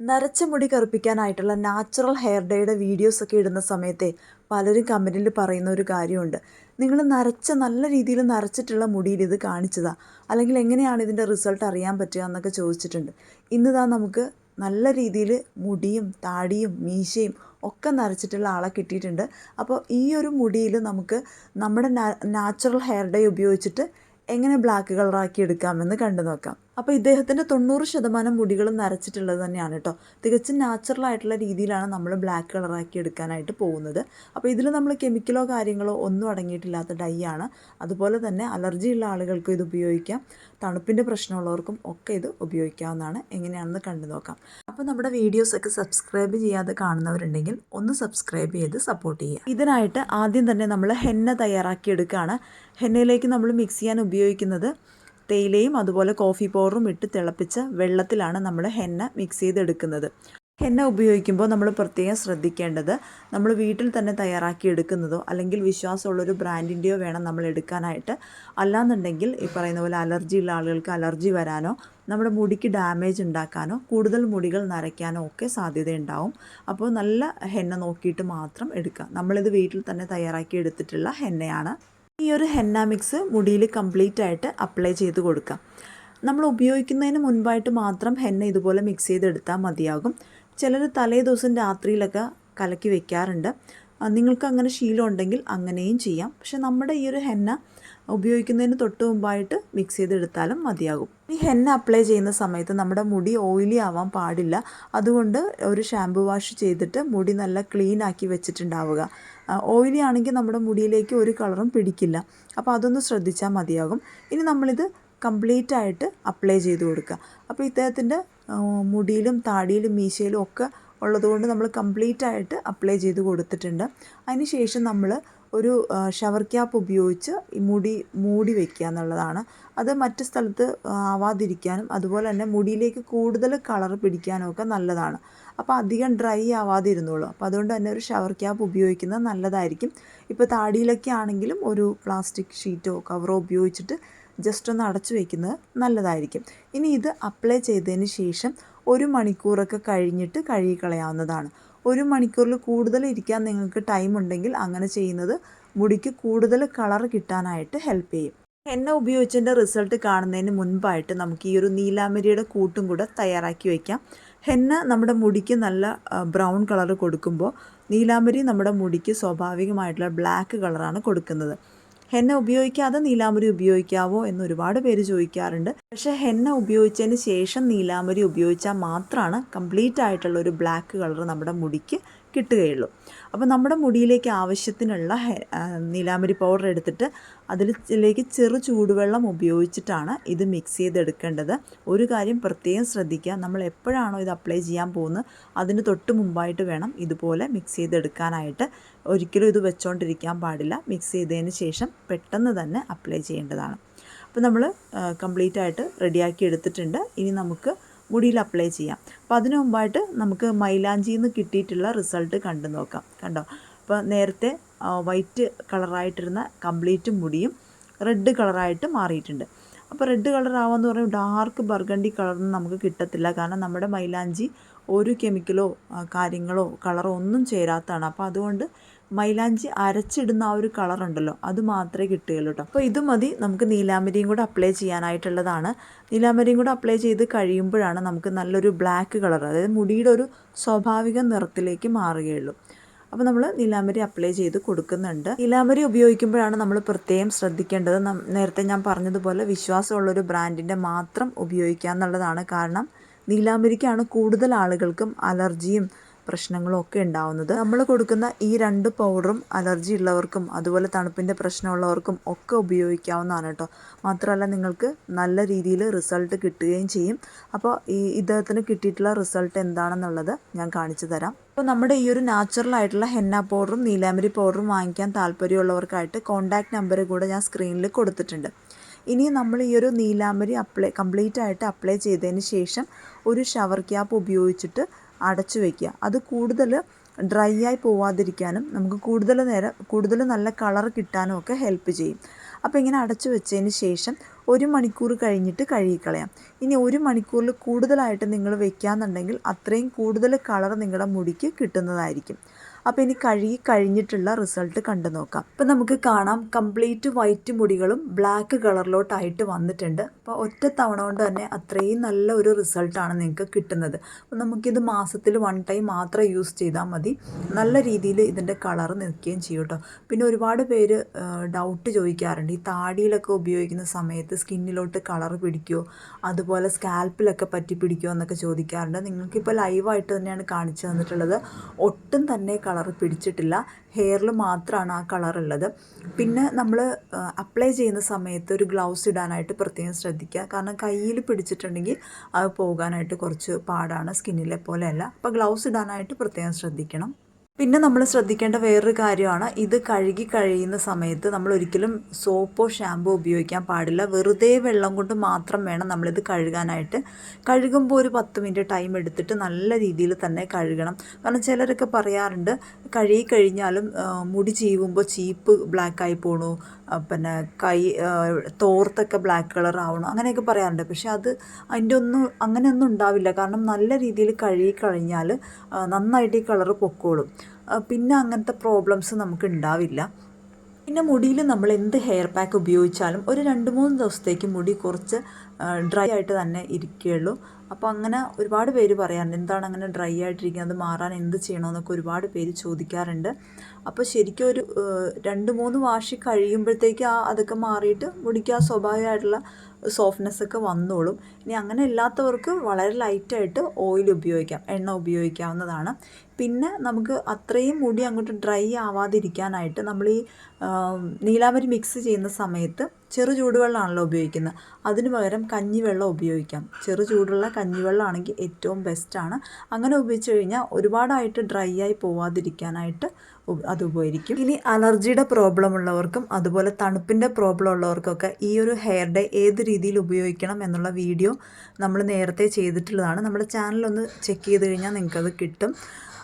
നരച്ച മുടി കറുപ്പിക്കാനായിട്ടുള്ള natural hair ഡേയുടെ വീഡിയോസൊക്കെ ഇടുന്ന സമയത്തെ പലരും കമന്റിൽ പറയുന്ന ഒരു കാര്യമുണ്ട്. നിങ്ങൾ നരച്ച നല്ല രീതിയിൽ നരച്ചിട്ടുള്ള മുടിയിൽ ഇത് കാണിച്ചതാ? അല്ലെങ്കിൽ എങ്ങനെയാണ് ഇതിന്റെ റിസൾട്ട് അറിയാൻ പറ്റുക എന്നൊക്കെ ചോദിച്ചിട്ടുണ്ട്. ഇന്നിതാ നമുക്ക് നല്ല രീതിയിൽ മുടിയും താടിയും മീശയും ഒക്കെ നരച്ചിട്ടുള്ള ആളെ കിട്ടിയിട്ടുണ്ട്. അപ്പോൾ ഈ ഒരു മുടിയിൽ നമുക്ക് നമ്മുടെ നാച്ചുറൽ ഹെയർ ഡേ ഉപയോഗിച്ചിട്ട് എങ്ങനെ ബ്ലാക്ക് കളറാക്കി എടുക്കാമെന്ന് കണ്ടു നോക്കാം അപ്പോൾ ഇദ്ദേഹത്തിന്റെ തൊണ്ണൂറ് ശതമാനം മുടികളും നരച്ചിട്ടുള്ളത് തന്നെയാണ് കേട്ടോ. തികച്ചും നാച്ചുറൽ ആയിട്ടുള്ള രീതിയിലാണ് നമ്മൾ ബ്ലാക്ക് കളറാക്കി എടുക്കാനായിട്ട് പോകുന്നത്. അപ്പോൾ ഇതിൽ നമ്മൾ കെമിക്കലോ കാര്യങ്ങളോ ഒന്നും അടങ്ങിയിട്ടില്ലാത്ത ഡൈ ആണ്. അതുപോലെ തന്നെ അലർജി ഉള്ള ആളുകൾക്കും ഇത് ഉപയോഗിക്കാം. തണുപ്പിന്റെ പ്രശ്നമുള്ളവർക്കും ഒക്കെ ഇത് ഉപയോഗിക്കാവുന്നതാണ്. എങ്ങനെയാണെന്ന് കണ്ടു നോക്കാം. അപ്പോൾ നമ്മുടെ വീഡിയോസൊക്കെ സബ്സ്ക്രൈബ് ചെയ്യാതെ കാണുന്നവരുണ്ടെങ്കിൽ ഒന്ന് സബ്സ്ക്രൈബ് ചെയ്ത് സപ്പോർട്ട് ചെയ്യുക. ഇതിനായിട്ട് ആദ്യം തന്നെ നമ്മൾ ഹെന്ന തയ്യാറാക്കി എടുക്കുകയാണ് ഹെന്നയിലേക്ക് നമ്മൾ മിക്സ് ചെയ്യാൻ ഉപയോഗിക്കുന്നത് തേയിലയും അതുപോലെ കോഫി പൗഡറും ഇട്ട് തിളപ്പിച്ച വെള്ളത്തിലാണ് നമ്മൾ ഹെന്ന മിക്സ് ചെയ്തെടുക്കുന്നത്. ഹെന്ന ഉപയോഗിക്കുമ്പോൾ നമ്മൾ പ്രത്യേകം ശ്രദ്ധിക്കേണ്ടത് നമ്മൾ വീട്ടിൽ തന്നെ തയ്യാറാക്കി എടുക്കുന്നതോ അല്ലെങ്കിൽ വിശ്വാസമുള്ളൊരു ബ്രാൻഡിന്റെയോ വേണം നമ്മൾ എടുക്കാനായിട്ട്. അല്ലാന്നുണ്ടെങ്കിൽ ഈ പറയുന്ന പോലെ അലർജി ഉള്ള ആളുകൾക്ക് അലർജി വരാനോ നമ്മുടെ മുടിക്ക് ഡാമേജ് ഉണ്ടാക്കാനോ കൂടുതൽ മുടികൾ നരയ്ക്കാനോ ഒക്കെ സാധ്യതയുണ്ടാവും. അപ്പോൾ നല്ല ഹെന്ന നോക്കിയിട്ട് മാത്രം എടുക്കുക. നമ്മളിത് വീട്ടിൽ തന്നെ തയ്യാറാക്കി എടുത്തിട്ടുള്ള ഹെന്നയാണ്. ഈ ഒരു ഹെന്ന മിക്സ് മുടിയിൽ കംപ്ലീറ്റ് ആയിട്ട് അപ്ലൈ ചെയ്ത് കൊടുക്കാം. നമ്മൾ ഉപയോഗിക്കുന്നതിന് മുൻപായിട്ട് മാത്രം ഹെന്ന ഇതുപോലെ മിക്സ് ചെയ്തെടുത്താൽ മതിയാകും. ചിലർ തലേ ദിവസം രാത്രിയിലൊക്കെ കലക്കി വെക്കാറുണ്ട്. നിങ്ങൾക്ക് അങ്ങനെ ശീലം ഉണ്ടെങ്കിൽ അങ്ങനെയും ചെയ്യാം. പക്ഷെ നമ്മുടെ ഈ ഒരു ഹെന്ന ഉപയോഗിക്കുന്നതിന് തൊട്ട് മുമ്പായിട്ട് മിക്സ് ചെയ്തെടുത്താലും മതിയാകും. ഇനി ഹെന്ന അപ്ലൈ ചെയ്യുന്ന സമയത്ത് നമ്മുടെ മുടി ഓയിലി ആവാൻ പാടില്ല. അതുകൊണ്ട് ഒരു ഷാമ്പു വാഷ് ചെയ്തിട്ട് മുടി നല്ല ക്ലീൻ ആക്കി വെച്ചിട്ടുണ്ടാവുക. ഓയിലി ആണെങ്കിൽ നമ്മുടെ മുടിയിലേക്ക് ഒരു കളറും പിടിക്കില്ല. അപ്പോൾ അതൊന്ന് ശ്രദ്ധിച്ചാൽ മതിയാകും. ഇനി നമ്മളിത് കംപ്ലീറ്റ് ആയിട്ട് അപ്ലൈ ചെയ്ത് കൊടുക്കുക. അപ്പോൾ ഇദ്ദേഹത്തിന്റെ മുടിയിലും താടിയിലും മീശയിലും ഒക്കെ ഉള്ളതുകൊണ്ട് നമ്മൾ കംപ്ലീറ്റ് ആയിട്ട് അപ്ലൈ ചെയ്ത് കൊടുത്തിട്ടുണ്ട്. അതിന് ശേഷം നമ്മൾ ഒരു ഷവർ ക്യാപ്പ് ഉപയോഗിച്ച് മുടി മൂടി വയ്ക്കുക എന്നുള്ളതാണ്. അത് മറ്റ് സ്ഥലത്ത് ആവാതിരിക്കാനും അതുപോലെ തന്നെ മുടിയിലേക്ക് കൂടുതൽ കളർ പിടിക്കാനും ഒക്കെ നല്ലതാണ്. അപ്പോൾ അധികം ഡ്രൈ ആവാതിരുന്നുള്ളൂ. അപ്പോൾ അതുകൊണ്ട് തന്നെ ഒരു ഷവർ ക്യാപ്പ് ഉപയോഗിക്കുന്നത് നല്ലതായിരിക്കും. ഇപ്പോൾ താടിയിലൊക്കെ ആണെങ്കിലും ഒരു പ്ലാസ്റ്റിക് ഷീറ്റോ കവറോ ഉപയോഗിച്ചിട്ട് ജസ്റ്റ് ഒന്ന് അടച്ചു വയ്ക്കുന്നത് നല്ലതായിരിക്കും. ഇനി ഇത് അപ്ലൈ ചെയ്തതിന് ശേഷം ഒരു മണിക്കൂറൊക്കെ കഴിഞ്ഞിട്ട് കഴുകിക്കളയാവുന്നതാണ്. ഒരു മണിക്കൂറിൽ കൂടുതൽ ഇരിക്കാൻ നിങ്ങൾക്ക് ടൈം ഉണ്ടെങ്കിൽ അങ്ങനെ ചെയ്യുന്നത് മുടിക്ക് കൂടുതൽ കളർ കിട്ടാനായിട്ട് ഹെൽപ്പ് ചെയ്യും. എണ്ണ ഉപയോഗിച്ചതിന്റെ റിസൾട്ട് കാണുന്നതിന് മുൻപായിട്ട് നമുക്ക് ഈ ഒരു നീലാമരിയുടെ കൂട്ടും കൂടെ തയ്യാറാക്കി വയ്ക്കാം ഹെന്ന നമ്മുടെ മുടിക്ക് നല്ല ബ്രൗൺ കളർ കൊടുക്കുമ്പോൾ നീലാമരി നമ്മുടെ മുടിക്ക് സ്വാഭാവികമായിട്ടുള്ള ബ്ലാക്ക് കളറാണ് കൊടുക്കുന്നത്. ഹെന്ന ഉപയോഗിക്കാതെ നീലാമരി ഉപയോഗിക്കാവോ എന്ന് ഒരുപാട് പേര് ചോദിക്കാറുണ്ട്. പക്ഷേ ഹെന്ന ഉപയോഗിച്ചതിന് ശേഷം നീലാമരി ഉപയോഗിച്ചാൽ മാത്രമാണ് കംപ്ലീറ്റ് ആയിട്ടുള്ള ഒരു ബ്ലാക്ക് കളർ നമ്മുടെ മുടിക്ക് കിട്ടുകയുള്ളൂ. അപ്പോൾ നമ്മുടെ മുടിയിലേക്ക് ആവശ്യത്തിനുള്ള നീലാമ്പരി പൗഡർ എടുത്തിട്ട് അതിലേക്ക് ചെറു ചൂടുവെള്ളം ഉപയോഗിച്ചിട്ടാണ് ഇത് മിക്സ് ചെയ്തെടുക്കേണ്ടത്. ഒരു കാര്യം പ്രത്യേകം ശ്രദ്ധിക്കുക നമ്മൾ എപ്പോഴാണോ ഇത് അപ്ലൈ ചെയ്യാൻ പോകുന്നത് അതിന് തൊട്ട് മുമ്പായിട്ട് വേണം ഇതുപോലെ മിക്സ് ചെയ്തെടുക്കാനായിട്ട്. ഒരിക്കലും ഇത് വെച്ചോണ്ടിരിക്കാൻ പാടില്ല മിക്സ് ചെയ്തതിന് ശേഷം പെട്ടെന്ന് തന്നെ അപ്ലൈ ചെയ്യേണ്ടതാണ്. അപ്പോൾ നമ്മൾ കംപ്ലീറ്റ് ആയിട്ട് റെഡിയാക്കി എടുത്തിട്ടുണ്ട്. ഇനി നമുക്ക് മുടിയിൽ അപ്ലൈ ചെയ്യാം. അപ്പോൾ അതിനു മുമ്പായിട്ട് നമുക്ക് മൈലാഞ്ചിയിൽ നിന്ന് കിട്ടിയിട്ടുള്ള റിസൾട്ട് കണ്ടു നോക്കാം. കണ്ടോ? അപ്പോൾ നേരത്തെ വൈറ്റ് കളറായിട്ടിരുന്ന കംപ്ലീറ്റ് മുടിയും റെഡ് കളറായിട്ട് മാറിയിട്ടുണ്ട്. അപ്പോൾ റെഡ് കളർ ആവാന്ന് പറയുമ്പോൾ ഡാർക്ക് ബർഗണ്ടി കളറൊന്നും നമുക്ക് കിട്ടത്തില്ല. കാരണം നമ്മുടെ മൈലാഞ്ചി ഒരു കെമിക്കലോ കാര്യങ്ങളോ കളറോ ഒന്നും ചേരാത്തതാണ്. അപ്പോൾ അതുകൊണ്ട് മൈലാഞ്ചി അരച്ചിടുന്ന ആ ഒരു കളർ ഉണ്ടല്ലോ അത് മാത്രമേ കിട്ടുകയുള്ളൂ കേട്ടോ അപ്പോൾ ഇത് മതി നമുക്ക് നീലാമരിയും കൂടെ അപ്ലൈ ചെയ്യാനായിട്ടുള്ളതാണ്. നീലാമരിയും കൂടെ അപ്ലൈ ചെയ്ത് കഴിയുമ്പോഴാണ് നമുക്ക് നല്ലൊരു ബ്ലാക്ക് കളർ അതായത് മുടിയുടെ ഒരു സ്വാഭാവിക നിറത്തിലേക്ക് മാറുകയുള്ളൂ. അപ്പോൾ നമ്മൾ നീലാമരി അപ്ലൈ ചെയ്ത് കൊടുക്കുന്നുണ്ട്. നീലാമരി ഉപയോഗിക്കുമ്പോഴാണ് നമ്മൾ പ്രത്യേകം ശ്രദ്ധിക്കേണ്ടത്. നേരത്തെ ഞാൻ പറഞ്ഞതുപോലെ വിശ്വാസമുള്ളൊരു ബ്രാൻഡിന്റെ മാത്രം ഉപയോഗിക്കുക എന്നുള്ളതാണ് കാരണം നീലാമരിക്കാണ് കൂടുതൽ ആളുകൾക്കും അലർജിയും പ്രശ്നങ്ങളും ഒക്കെ ഉണ്ടാവുന്നത്. നമ്മൾ കൊടുക്കുന്ന ഈ രണ്ട് പൗഡറും അലർജി ഉള്ളവർക്കും അതുപോലെ തണുപ്പിന്റെ പ്രശ്നമുള്ളവർക്കും ഒക്കെ ഉപയോഗിക്കാവുന്നതാണ് കേട്ടോ മാത്രമല്ല നിങ്ങൾക്ക് നല്ല രീതിയിൽ റിസൾട്ട് കിട്ടുകയും ചെയ്യും. അപ്പോൾ ഈ ഇദ്ദേഹത്തിന് കിട്ടിയിട്ടുള്ള റിസൾട്ട് എന്താണെന്നുള്ളത് ഞാൻ കാണിച്ചു തരാം. അപ്പോൾ നമ്മുടെ ഈ ഒരു നാച്ചുറൽ ആയിട്ടുള്ള ഹെന്ന പൗഡറും നീലാമരി പൗഡറും വാങ്ങിക്കാൻ താല്പര്യമുള്ളവർക്കായിട്ട് കോൺടാക്ട് നമ്പർ കൂടെ ഞാൻ സ്ക്രീനിൽ കൊടുത്തിട്ടുണ്ട്. ഇനി നമ്മൾ ഈ ഒരു നീലാമരി അപ്ലൈ കംപ്ലീറ്റ് ആയിട്ട് അപ്ലൈ ചെയ്തതിന് ശേഷം ഒരു ഷവർ ക്യാപ്പ് ഉപയോഗിച്ചിട്ട് അടച്ചു വയ്ക്കുക അത് കൂടുതൽ ഡ്രൈ ആയി പോവാതിരിക്കാനും നമുക്ക് കൂടുതൽ നേരം കൂടുതൽ നല്ല കളർ കിട്ടാനും ഒക്കെ ഹെൽപ്പ് ചെയ്യും. അപ്പോൾ ഇങ്ങനെ അടച്ചു വെച്ചതിന് ശേഷം ഒരു മണിക്കൂർ കഴിഞ്ഞിട്ട് കഴുകിക്കളയാം. ഇനി ഒരു മണിക്കൂറിൽ കൂടുതലായിട്ട് നിങ്ങൾ വെക്കുകയെന്നുണ്ടെങ്കിൽ അത്രയും കൂടുതൽ കളർ നിങ്ങളുടെ മുടിക്ക് കിട്ടുന്നതായിരിക്കും. അപ്പോൾ ഇനി കഴുകി കഴിഞ്ഞിട്ടുള്ള റിസൾട്ട് കണ്ടു നോക്കാം. ഇപ്പം നമുക്ക് കാണാം കംപ്ലീറ്റ് വൈറ്റ് മുടികളും ബ്ലാക്ക് കളറിലോട്ടായിട്ട് വന്നിട്ടുണ്ട്. അപ്പോൾ ഒറ്റ തവണ കൊണ്ട് തന്നെ അത്രയും നല്ല ഒരു റിസൾട്ടാണ് നിങ്ങൾക്ക് കിട്ടുന്നത്. അപ്പോൾ നമുക്കിത് മാസത്തിൽ വൺ ടൈം മാത്രം യൂസ് ചെയ്താൽ മതി. നല്ല രീതിയിൽ ഇതിന്റെ കളർ നിൽക്കുകയും ചെയ്യും കേട്ടോ. പിന്നെ ഒരുപാട് പേര് ഡൗട്ട് ചോദിക്കാറുണ്ട്. ഈ താടിയിലൊക്കെ ഉപയോഗിക്കുന്ന സമയത്ത് സ്കിന്നിലോട്ട് കളർ പിടിക്കുമോ അതുപോലെ സ്കാൽപ്പിലൊക്കെ പറ്റി പിടിക്കുമോ എന്നൊക്കെ ചോദിക്കാറുണ്ട്. നിങ്ങൾക്കിപ്പോൾ ലൈവായിട്ട് തന്നെയാണ് കാണിച്ചു തന്നിട്ടുള്ളത്. ഒട്ടും തന്നെ കളർ പിടിച്ചിട്ടില്ല. ഹെയറിൽ മാത്രമാണ് ആ കളർ ഉള്ളത് പിന്നെ നമ്മൾ അപ്ലൈ ചെയ്യുന്ന സമയത്ത് ഒരു ഗ്ലൗസ് ഇടാനായിട്ട് പ്രത്യേകം ശ്രദ്ധിക്കുക. കാരണം കയ്യിൽ പിടിച്ചിട്ടുണ്ടെങ്കിൽ അത് പോകാനായിട്ട് കുറച്ച് പാടാണ്. സ്കിന്നിലെ പോലെയല്ല. അപ്പോൾ ഗ്ലൗസ് ഇടാനായിട്ട് പ്രത്യേകം ശ്രദ്ധിക്കണം. പിന്നെ നമ്മൾ ശ്രദ്ധിക്കേണ്ട വേറൊരു കാര്യമാണ് ഇത് കഴുകി കഴിയുന്ന സമയത്ത് നമ്മൾ ഒരിക്കലും സോപ്പോ ഷാമ്പോ ഉപയോഗിക്കാൻ പാടില്ല. വെറുതെ വെള്ളം കൊണ്ട് മാത്രം വേണം നമ്മളിത് കഴുകാനായിട്ട്. കഴുകുമ്പോൾ ഒരു പത്ത് മിനിറ്റ് ടൈം എടുത്തിട്ട് നല്ല രീതിയിൽ തന്നെ കഴുകണം. കാരണം ചിലരൊക്കെ പറയാറുണ്ട് കഴുകി കഴിഞ്ഞാലും മുടി ചീവുമ്പോൾ ചീപ്പ് ബ്ലാക്കായി പോണു പിന്നെ കൈ തോർത്തൊക്കെ ബ്ലാക്ക് കളർ ആവണം അങ്ങനെയൊക്കെ പറയാറുണ്ട്. പക്ഷേ അത് അതിന്റെ ഒന്നും അങ്ങനെയൊന്നും ഉണ്ടാവില്ല. കാരണം നല്ല രീതിയിൽ കഴുകി കഴിഞ്ഞാൽ നന്നായിട്ട് ഈ കളർ പൊക്കോളും. പിന്നെ അങ്ങനത്തെ പ്രോബ്ലംസ് നമുക്ക് ഉണ്ടാവില്ല. പിന്നെ മുടിയിൽ നമ്മൾ എന്ത് ഹെയർ പാക്ക് ഉപയോഗിച്ചാലും ഒരു രണ്ട് മൂന്ന് ദിവസത്തേക്ക് മുടി കുറച്ച് ഡ്രൈ ആയിട്ട് തന്നെ ഇരിക്കുകയുള്ളൂ. അപ്പോൾ അങ്ങനെ ഒരുപാട് പേര് പറയാറുണ്ട് എന്താണ് അങ്ങനെ ഡ്രൈ ആയിട്ടിരിക്കുന്നത്? അത് മാറാൻ എന്ത് ചെയ്യണമെന്നൊക്കെ ഒരുപാട് പേര് ചോദിക്കാറുണ്ട്. അപ്പോൾ ശരിക്കും ഒരു രണ്ട് മൂന്ന് വാഷ് കഴിയുമ്പോഴത്തേക്ക് ആ അതൊക്കെ മാറിയിട്ട് മുടിക്ക് ആ സ്വാഭാവികമായിട്ടുള്ള സോഫ്റ്റ്നെസ് ഒക്കെ വന്നോളും. ഇനി അങ്ങനെ ഇല്ലാത്തവർക്ക് വളരെ ലൈറ്റായിട്ട് ഓയിൽ ഉപയോഗിക്കാം എണ്ണ ഉപയോഗിക്കാവുന്നതാണ്. പിന്നെ നമുക്ക് അത്രയും മുടി അങ്ങോട്ട് ഡ്രൈ ആവാതിരിക്കാനായിട്ട് നമ്മൾ ഈ നീലാമരി മിക്സ് ചെയ്യുന്ന സമയത്ത് ചെറു ചൂടുവെള്ളമാണല്ലോ ഉപയോഗിക്കുന്നത്. അതിന് പകരം കഞ്ഞിവെള്ളം ഉപയോഗിക്കാം. ചെറു ചൂടുള്ള കഞ്ഞിവെള്ളമാണെങ്കിൽ ഏറ്റവും ബെസ്റ്റാണ്. അങ്ങനെ ഉപയോഗിച്ച് കഴിഞ്ഞാൽ ഒരുപാടായിട്ട് ഡ്രൈ ആയി പോവാതിരിക്കാനായിട്ട് അത് ഉപകരിക്കും. ഇനി അലർജിയുടെ പ്രോബ്ലം ഉള്ളവർക്കും അതുപോലെ തണുപ്പിന്റെ പ്രോബ്ലം ഉള്ളവർക്കൊക്കെ ഈ ഒരു ഹെയർ ഡേ ഏത് രീതിയിൽ ഉപയോഗിക്കണം എന്നുള്ള വീഡിയോ നമ്മൾ നേരത്തെ ചെയ്തിട്ടുള്ളതാണ്. നമ്മുടെ ചാനലൊന്ന് ചെക്ക് ചെയ്ത് കഴിഞ്ഞാൽ നിങ്ങൾക്കത് കിട്ടും.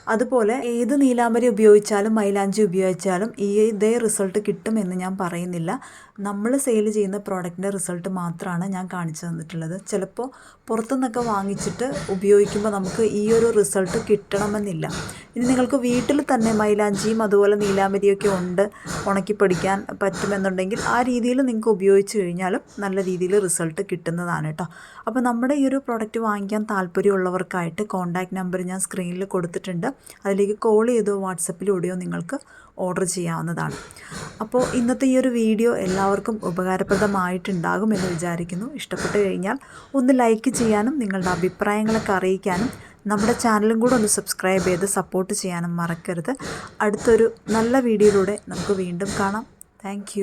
അതുപോലെ ഏത് നീലാംബരി ഉപയോഗിച്ചാലും മൈലാഞ്ചി ഉപയോഗിച്ചാലും ഈ ഇതേ റിസൾട്ട് കിട്ടുമെന്ന് ഞാൻ പറയുന്നില്ല. നമ്മൾ സെയിൽ ചെയ്യുന്ന പ്രോഡക്റ്റിന്റെ റിസൾട്ട് മാത്രമാണ് ഞാൻ കാണിച്ചു തന്നിട്ടുള്ളത്. ചിലപ്പോൾ പുറത്തുനിന്നൊക്കെ വാങ്ങിച്ചിട്ട് ഉപയോഗിക്കുമ്പോൾ നമുക്ക് ഈ ഒരു റിസൾട്ട് കിട്ടണമെന്നില്ല. ഇനി നിങ്ങൾക്ക് വീട്ടിൽ തന്നെ മൈലാഞ്ചിയും അതുപോലെ നീലാമരിയൊക്കെ ഉണ്ട് ഉണക്കി പറ്റുമെന്നുണ്ടെങ്കിൽ ആ രീതിയിൽ നിങ്ങൾക്ക് ഉപയോഗിച്ച് കഴിഞ്ഞാലും നല്ല രീതിയിൽ റിസൾട്ട് കിട്ടുന്നതാണ് കേട്ടോ. അപ്പോൾ നമ്മുടെ ഈ ഒരു പ്രോഡക്റ്റ് വാങ്ങിക്കാൻ താല്പര്യമുള്ളവർക്കായിട്ട് കോൺടാക്റ്റ് നമ്പർ ഞാൻ സ്ക്രീനിൽ കൊടുത്തിട്ടുണ്ട്. അതിലേക്ക് കോൾ ചെയ്തോ വാട്സപ്പിലൂടെയോ നിങ്ങൾക്ക് ഓർഡർ ചെയ്യാവുന്നതാണ്. അപ്പോൾ ഇന്നത്തെ ഈ ഒരു വീഡിയോ എല്ലാവർക്കും ഉപകാരപ്രദമായിട്ടുണ്ടാകും എന്ന് വിചാരിക്കുന്നു. ഇഷ്ടപ്പെട്ട് കഴിഞ്ഞാൽ ഒന്ന് ലൈക്ക് ചെയ്യാനും നിങ്ങളുടെ അഭിപ്രായങ്ങളൊക്കെ അറിയിക്കാനും നമ്മുടെ ചാനലും കൂടെ ഒന്ന് സബ്സ്ക്രൈബ് ചെയ്ത് സപ്പോർട്ട് ചെയ്യാനും മറക്കരുത്. അടുത്തൊരു നല്ല വീഡിയോയിലൂടെ നമുക്ക് വീണ്ടും കാണാം. താങ്ക്